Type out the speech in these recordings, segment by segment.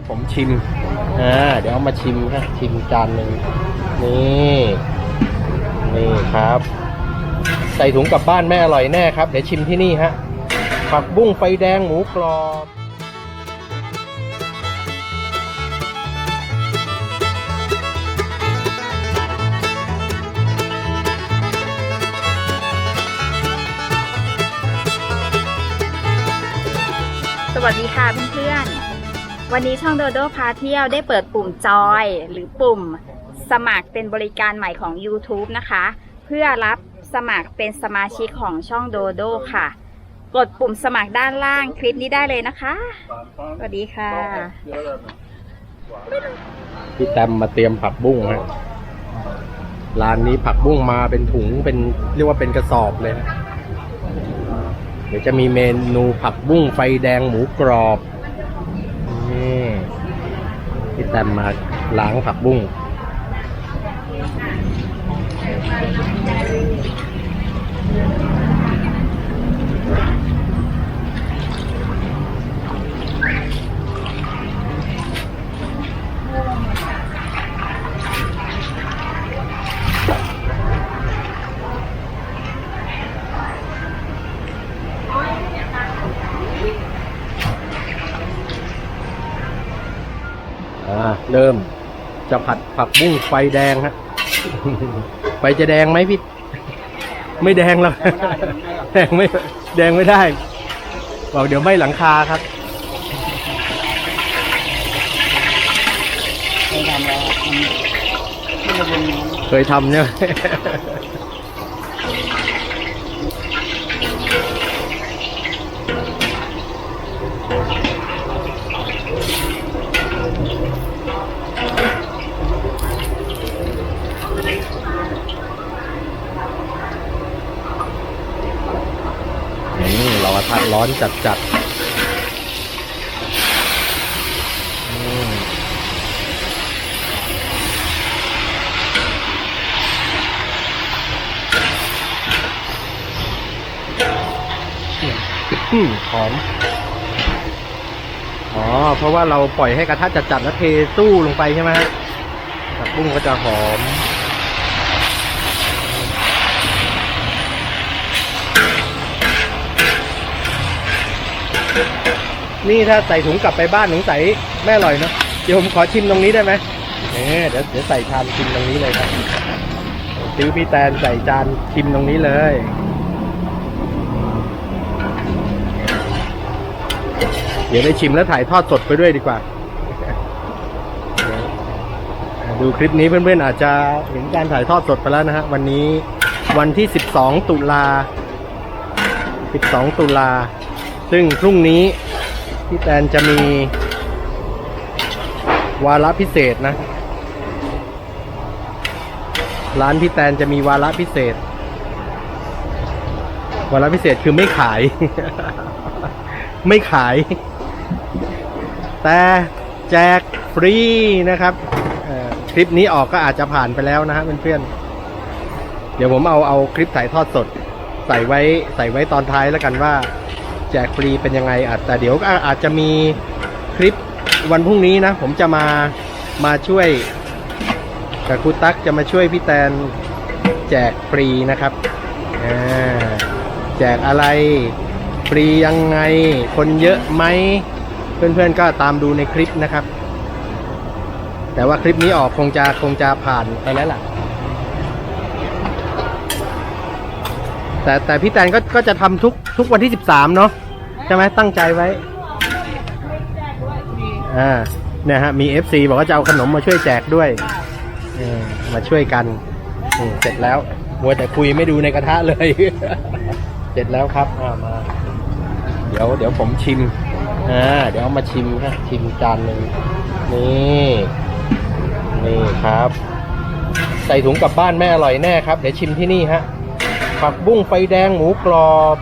ยวผมชิมอ่าเดี๋ยวเอามาชิมฮะชิมจานหนึ่งนี่นี่ครับ ใส่ถุงกลับบ้านไม่อร่อยแน่ครับ เดี๋ยวชิมที่นี่ฮะผักบุ้งไฟแดงหมูกรอบสวัสดีค่ะเพื่อนๆ วันนี้ช่องโดโดพาเที่ยวได้เปิดปุ่มจอยหรือปุ่มสมัครเป็นบริการใหม่ของ YouTube นะคะ เพื่อรับสมัครเป็นสมาชิกของช่องโดโดค่ะ กดปุ่มสมัครด้านล่างคลิปนี้ได้เลยนะคะ สวัสดีค่ะ พี่แตมมาเตรียมผักบุ้งฮะร้านนี้ผักบุ้งมาเป็นถุงเป็นเรียกว่าเป็นกระสอบเลยฮะเดี๋ยวจะมีเมนูผักบุ้งไฟแดงหมูกรอบ แตมมาล้างผักบุ้ง เริ่ม จะผัดผักบุ้งไฟแดงฮะไฟจะแดงไหมพี่ ไม่แดงหรอกแดงไม่แดงไม่ได้บอกเดี๋ยวไม่หลังคาครับเคยทำเนี่ย อืมเระร้อนจัดจัดอืมหอม อ๋อ เพราะว่าเราปล่อยให้กระทะจัดจัดๆแล้วเทตู้ลงไปใช่ไหมฮะผักบุ้งก็จะหอม นี่ถ้าใส่ถุงกลับไปบ้านสงสัยไม่อร่อยเนอะเดี๋ยวผมขอชิมตรงนี้ได้ไหมเนี่ยเดี๋ยวเดี๋ยวใส่ชามชิมตรงนี้เลยครับซื้อพี่แตนใส่จานชิมตรงนี้เลยเดี๋ยวได้ชิมแล้วถ่ายทอดสดไปด้วยดีกว่า ดูคลิปนี้เพื่อนๆอาจจะเห็นการถ่ายทอดสดไปแล้วนะฮะ วันนี้วันที่ 12 ตุลา 12 ตุลา ซึ่งพรุ่งนี้ พี่แตนจะมี วาระพิเศษนะ ร้านพี่แตนจะมีวาระพิเศษ วาระพิเศษคือไม่ขาย ไม่ขาย แต่แจกฟรีนะครับคลิปนี้ออกก็อาจจะผ่านไปแล้วนะฮะเพื่อนๆเดี๋ยวผมเอาเอาคลิปถ่ายทอดสด ใส่ไว้ใส่ไว้ตอนท้ายแล้วกันว่า แจกฟรีเป็นยังไงอาจแต่เดี๋ยวก็อาจจะมีคลิปวันพรุ่งนี้นะ ผมจะมามาช่วยกับครูตั๊กจะมาช่วยพี่แตนแจกฟรีนะครับแจกอะไรฟรียังไง คนเยอะไหมเพื่อนๆก็ตามดูในคลิปนะครับ แต่ว่าคลิปนี้ออกคงจะคงจะผ่านไปแล้วล่ะ แต่แต่พี่แตนก็ก็จะทำทุกทุกวันที่สิบสามเนาะใช่ไหมตั้งใจไว้อ่าเนี่ยฮะมี FC บอกว่าจะเอาขนมมาช่วยแจกด้วยเออมาช่วยกันอืมเสร็จแล้วมัวแต่คุยไม่ดูในกระทะเลย เสร็จแล้วครับอ่ามา เดี๋ยวเดี๋ยวผมชิมอ่าเดี๋ยวเอามาชิมฮะชิมจานหนึ่งนี่นี่ครับ ใส่ถุงกลับบ้านไม่อร่อยแน่ครับ เดี๋ยวชิมที่นี่ฮะ ผักบุ้งไฟแดงหมูกรอบ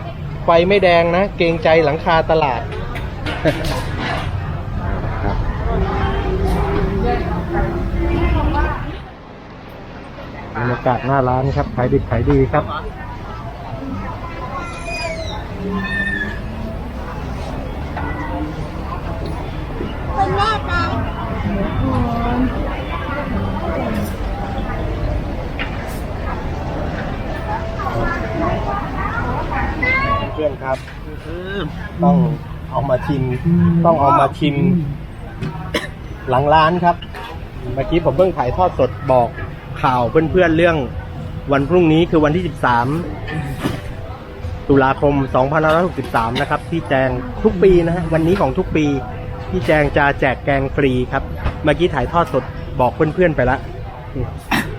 ไฟไม่แดงนะ เกรงใจหลังคาตลาดบรรยากาศหน้าร้านครับขายดีขายดีครับคุณแม่ไปเพื่อนครับ ต้องเอามาชิม ต้องเอามาชิม หลังร้านครับ เมื่อกี้ผมเพิ่งถ่ายทอดสดบอกข่าวเพื่อนๆเรื่องวันพรุ่งนี้คือวันที่ 13 ตุลาคม 2563 นะครับ ที่แจงทุกปีนะฮะวันนี้ของทุกปีที่แจงจะแจกแกงฟรีครับ เมื่อกี้ถ่ายทอดสดบอกเพื่อนๆไปแล้ว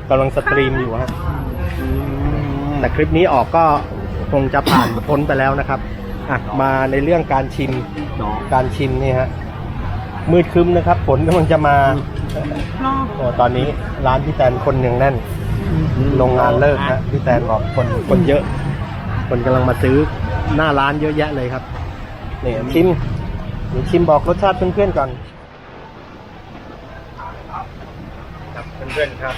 กำลังสตรีมอยู่ฮะแต่คลิปนี้ออกก็ คงจะผ่านพ้นไปแล้วนะครับอะมาในเรื่องการชิมการชิมนี่ฮะมืดครึ้มนะครับฝนกำลังจะมาโอ้ตอนนี้ร้านพี่แตนคนยังแน่นโรงงานเลิกฮะพี่แตนบอกคนคนเยอะ คนกำลังมาซื้อหน้าร้านเยอะแยะเลยครับนี่ชิมเดี๋ยวชิมบอกรสชาติเพื่อนๆก่อนครับเพื่อนๆครับ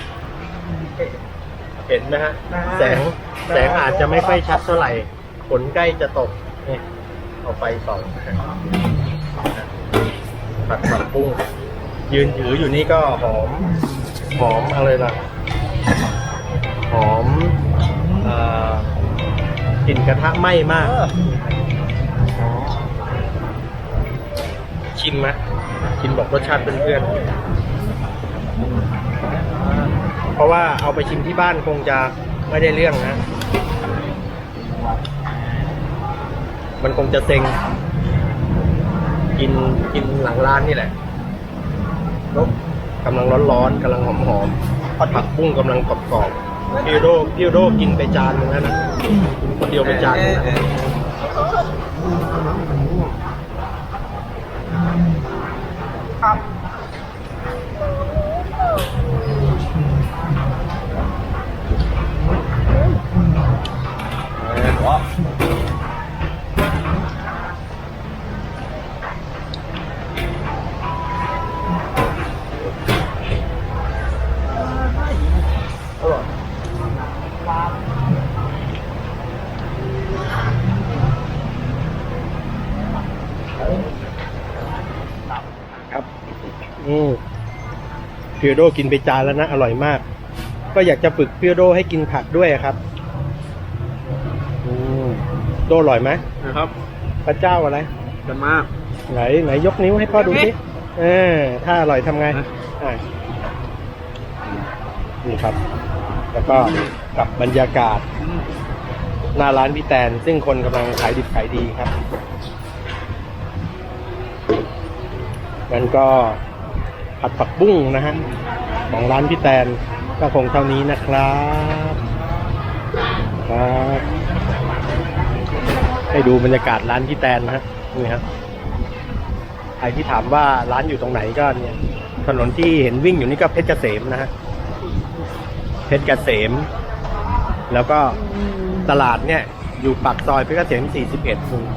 เห็นไหมฮะแสง แสงอาจจะไม่ค่อยชัดเท่าไหร่ฝนใกล้จะตกนี่เอาไฟส่องผัดผักปุ้ง ยืนถืออยู่นี่ก็หอม หอมอะไรล่ะ หอมอ่อกลิ่นกระทะไหม้มาก ชิมไหมชิมบอกรสชาติเพื่อนๆเพราะว่าเอาไปชิมที่บ้านคงจะ ไม่ได้เรื่องนะ มันคงจะเซ็ง กินกินหลังร้านนี่แหละแล้วกำลังร้อนๆกำลังหอมๆผัดผักบุ้งกำลังกรอบๆพี่โดพี่โดกินไปจานหนึงแล้วนะกินคนเดียวไปจานหนึงนะครับ พี่โดกินไปจานแล้วนะ อร่อยมาก ก็อยากจะฝึกพี่โดให้กินผักด้วยอะครับอืมโดอร่อยไหมนะครับ พระเจ้าอะไรกันมากไหนไหนยกนิ้วให้พ่อดูสิเออถ้าอร่อยทำไงฮะอ่านี่ครับ แล้วก็กับบรรยากาศ หน้าร้านพี่แตน ซึ่งคนกำลังขายดิบขายดีครับงั้นก็ ผัดผักบุ้งนะฮะของร้านพี่แตนก็คงเท่านี้นะครับครับให้ดูบรรยากาศร้านพี่แตนนะฮะนี่ครับใครที่ถามว่าร้านอยู่ตรงไหนก็เนี่ยถนนที่เห็นวิ่งอยู่นี่ก็เพชรเกษมนะฮะเพชรเกษม แล้วก็ตลาดเนี่ยอยู่ปากซอยเพชรเกษม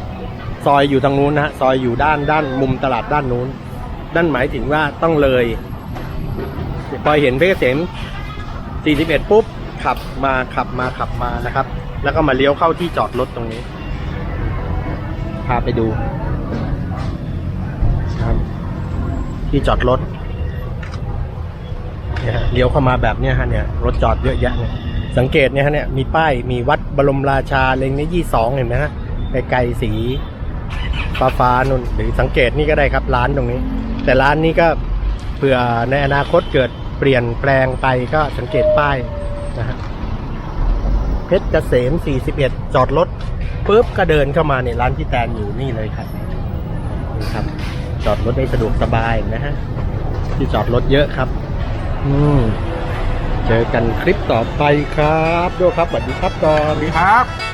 41ซอยอยู่ทางนู้นนะฮะซอยอยู่ด้านด้านมุมตลาดด้านนู้น นั่นหมายถึงว่าต้องเลย พอเห็นเพชรเกษม41 ปุ๊บ ขับมาขับมาขับมานะครับ แล้วก็มาเลี้ยวเข้าที่จอดรถตรงนี้ พาไปดูครับที่จอดรถเนี่ยเลี้ยวเข้ามาแบบเนี้ยฮะเนี่ยรถจอดเยอะแยะเนี่ยสังเกตเนี่ยฮะเนี่ยมีป้ายมีวัดบรมราชาเล็งในยี่สองเห็นไหมฮะไกลๆสีฟ้าฟ้านุ่นหรือสังเกตนี่ก็ได้ครับร้านตรงนี้ แต่ร้านนี้ก็เผื่อในอนาคตเกิดเปลี่ยนแปลงไปก็สังเกตป้ายนะฮะเพชรเกษม 41 จอดรถปุ๊บก็เดินเข้ามาเนี่ยร้านพี่แตนอยู่นี่เลยครับครับ จอดรถได้สะดวกสบายนะฮะที่จอดรถเยอะครับ อืมเจอกันคลิปต่อไปครับโดครับสวัสดีครับก่อนสวัสดีครับ